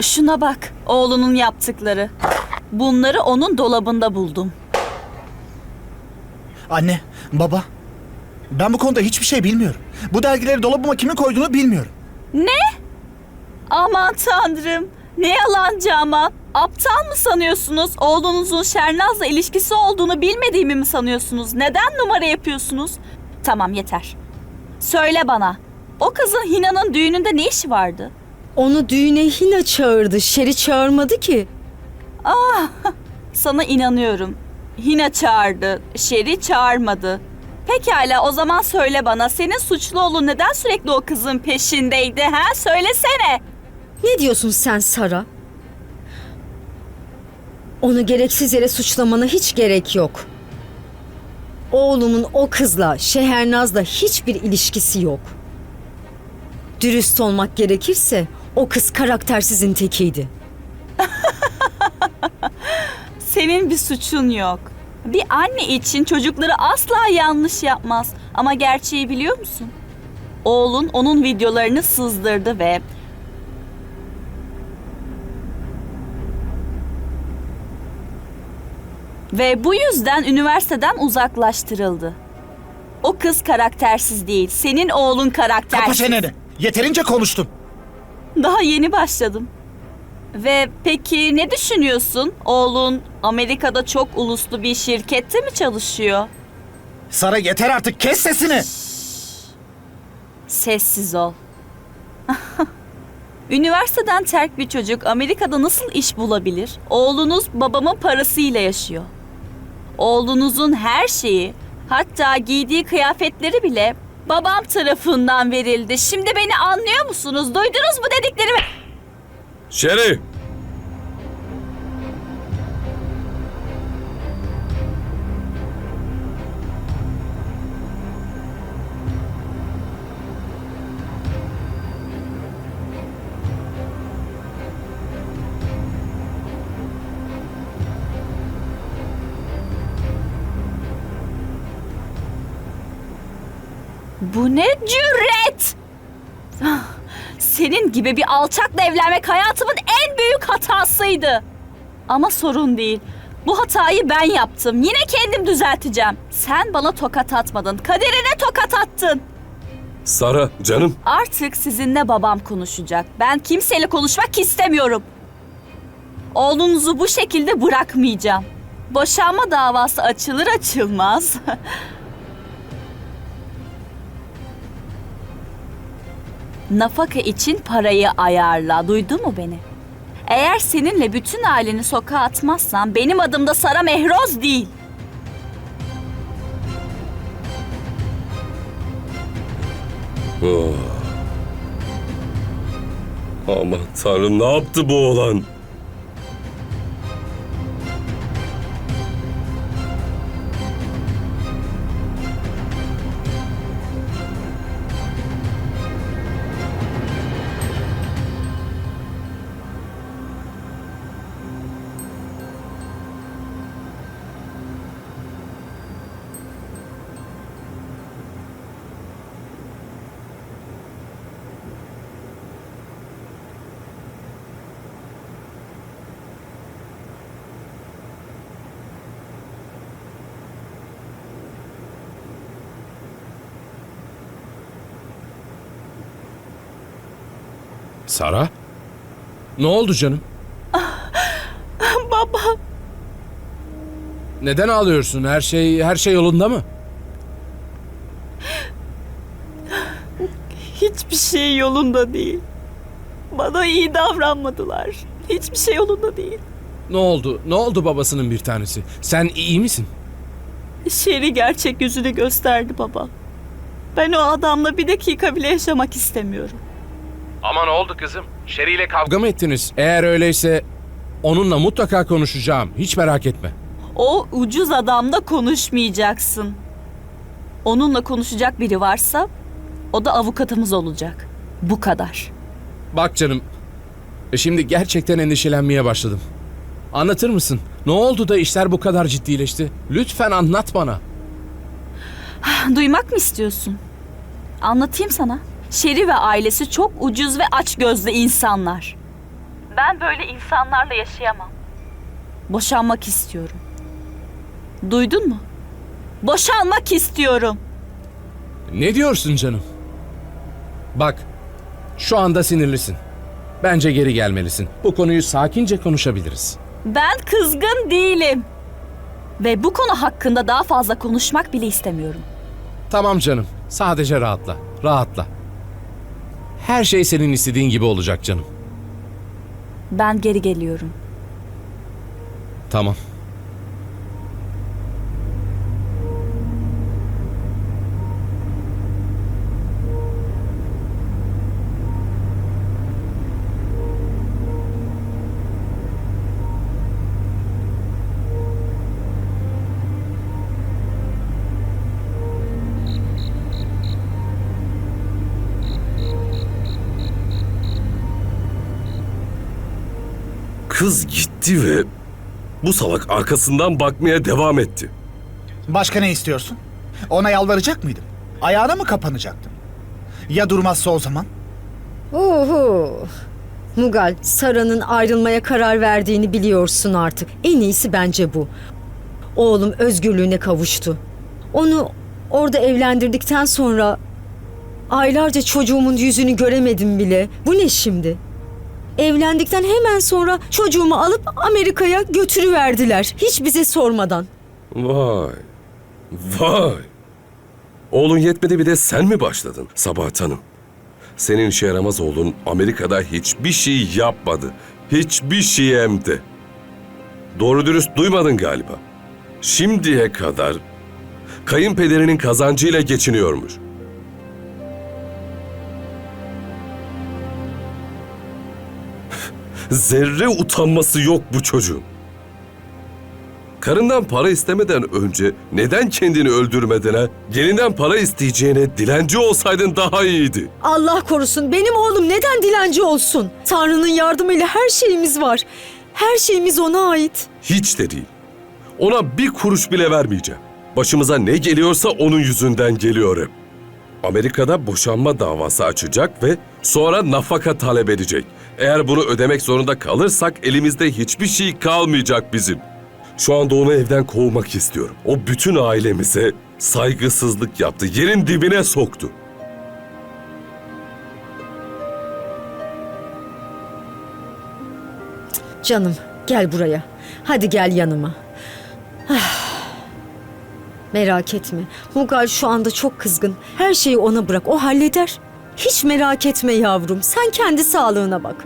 Şuna bak, oğlunun yaptıkları. Bunları onun dolabında buldum. Anne, baba. Ben bu konuda hiçbir şey bilmiyorum. Bu dergileri dolabıma kimin koyduğunu bilmiyorum. Aman tanrım, ne yalancı ama. Aptal mı sanıyorsunuz? Oğlunuzun Şernaz'la ilişkisi olduğunu bilmediğimi mi sanıyorsunuz? Neden numara yapıyorsunuz? Tamam yeter. Söyle bana, o kızın Hina'nın düğününde ne işi vardı? Onu düğüne Hina çağırdı. Şeri çağırmadı ki. Sana inanıyorum. Hina çağırdı, Şeri çağırmadı. Pekala o zaman söyle bana senin suçlu oğlun neden sürekli o kızın peşindeydi ha? Söylesene. Ne diyorsun sen Sara? Onu gereksiz yere suçlamana hiç gerek yok. Oğlumun o kızla, Şehernaz'la hiçbir ilişkisi yok. Dürüst olmak gerekirse o kız karaktersizin tekiydi. Senin bir suçun yok. Bir anne için çocukları asla yanlış yapmaz. Ama gerçeği biliyor musun? Oğlun onun videolarını sızdırdı ve ve bu yüzden üniversiteden uzaklaştırıldı. O kız karaktersiz değil. Senin oğlun karaktersiz. Kapa çeneni. Yeterince konuştun. Daha yeni başladım. Ve peki ne düşünüyorsun? Oğlun Amerika'da çok uluslu bir şirkette mi çalışıyor? Sara yeter artık kes sesini. Sessiz ol. Üniversiteden terk bir çocuk Amerika'da nasıl iş bulabilir? Oğlunuz babamın parasıyla yaşıyor. Oğlunuzun her şeyi, hatta giydiği kıyafetleri bile babam tarafından verildi. Şimdi beni anlıyor musunuz? Duydunuz mu dediklerimi? Şeri! Bu ne cüret? Ah, Senin gibi bir alçakla evlenmek hayatımın en büyük hatasıydı. Ama sorun değil. Bu hatayı ben yaptım. Yine kendim düzelteceğim. Sen bana tokat atmadın. Kaderine tokat attın. Sara, canım. Artık sizinle babam konuşacak. Ben kimseyle konuşmak istemiyorum. Oğlunuzu bu şekilde bırakmayacağım. Boşanma davası açılır açılmaz. Nafaka için parayı ayarla. Duydun mu beni? Eğer seninle bütün aileni sokağa atmazsam benim adım da Sara Mehroz değil. Oh. Aman tanrım ne yaptı bu oğlan? Sara? Ne oldu canım? Baba. Neden ağlıyorsun? Her şey her şey yolunda mı? Hiçbir şey yolunda değil. Bana iyi davranmadılar. Hiçbir şey yolunda değil. Ne oldu? Ne oldu babasının bir tanesi? Sen iyi misin? Şeri gerçek yüzünü gösterdi baba. Ben o adamla bir dakika bile yaşamak istemiyorum. Ama ne oldu kızım? Şeri ile kavga mı ettiniz? Eğer öyleyse onunla mutlaka konuşacağım. Hiç merak etme. O ucuz adamla konuşmayacaksın. Onunla konuşacak biri varsa o da avukatımız olacak. Bu kadar. Bak canım. e Şimdi gerçekten endişelenmeye başladım. Anlatır mısın? Ne oldu da işler bu kadar ciddileşti? Lütfen anlat bana. Duymak mı istiyorsun? Anlatayım sana. Şeri ve ailesi çok ucuz ve açgözlü insanlar. Ben böyle insanlarla yaşayamam. Boşanmak istiyorum. Duydun mu? Boşanmak istiyorum. Ne diyorsun canım? Bak, şu anda sinirlisin. Bence geri gelmelisin. Bu konuyu sakince konuşabiliriz. Ben kızgın değilim. Ve bu konu hakkında daha fazla konuşmak bile istemiyorum. Tamam canım. Sadece rahatla. Rahatla. Her şey senin istediğin gibi olacak canım. Ben geri geliyorum. Tamam. Kız gitti ve bu salak arkasından bakmaya devam etti. Başka ne istiyorsun? Ona yalvaracak mıydın? Ayağına mı kapanacaktın? Ya durmazsa o zaman? Oho. Mugal, Sara'nın ayrılmaya karar verdiğini biliyorsun artık. En iyisi bence bu. Oğlum özgürlüğüne kavuştu. Onu orada evlendirdikten sonra aylarca çocuğumun yüzünü göremedim bile. Bu ne şimdi? Evlendikten hemen sonra çocuğumu alıp Amerika'ya götürüverdiler. Hiç bize sormadan. Vay. Vay. Oğlun yetmedi bir de sen mi başladın Sabahat Hanım? Senin işe yaramaz oğlun Amerika'da hiçbir şey yapmadı. Hiçbir şey hem de. Doğru dürüst duymadın galiba. Şimdiye kadar kayınpederinin kazancıyla geçiniyormuş. Zerre utanması yok bu çocuğun. Karından para istemeden önce neden kendini öldürmedin ha? Gelinden para isteyeceğine dilenci olsaydın daha iyiydi. Allah korusun benim oğlum neden dilenci olsun? Tanrı'nın yardımıyla her şeyimiz var. Her şeyimiz ona ait. Hiç de değil. Ona bir kuruş bile vermeyeceğim. Başımıza ne geliyorsa onun yüzünden geliyor hep. Amerika'da boşanma davası açacak ve sonra nafaka talep edecek. Eğer bunu ödemek zorunda kalırsak elimizde hiçbir şey kalmayacak bizim. Şu anda onu evden kovmak istiyorum. O bütün ailemize saygısızlık yaptı, yerin dibine soktu. Canım gel buraya. Hadi gel yanıma. Ah. Merak etme. Mugal şu anda çok kızgın. Her şeyi ona bırak. O halleder. Hiç merak etme yavrum. Sen kendi sağlığına bak.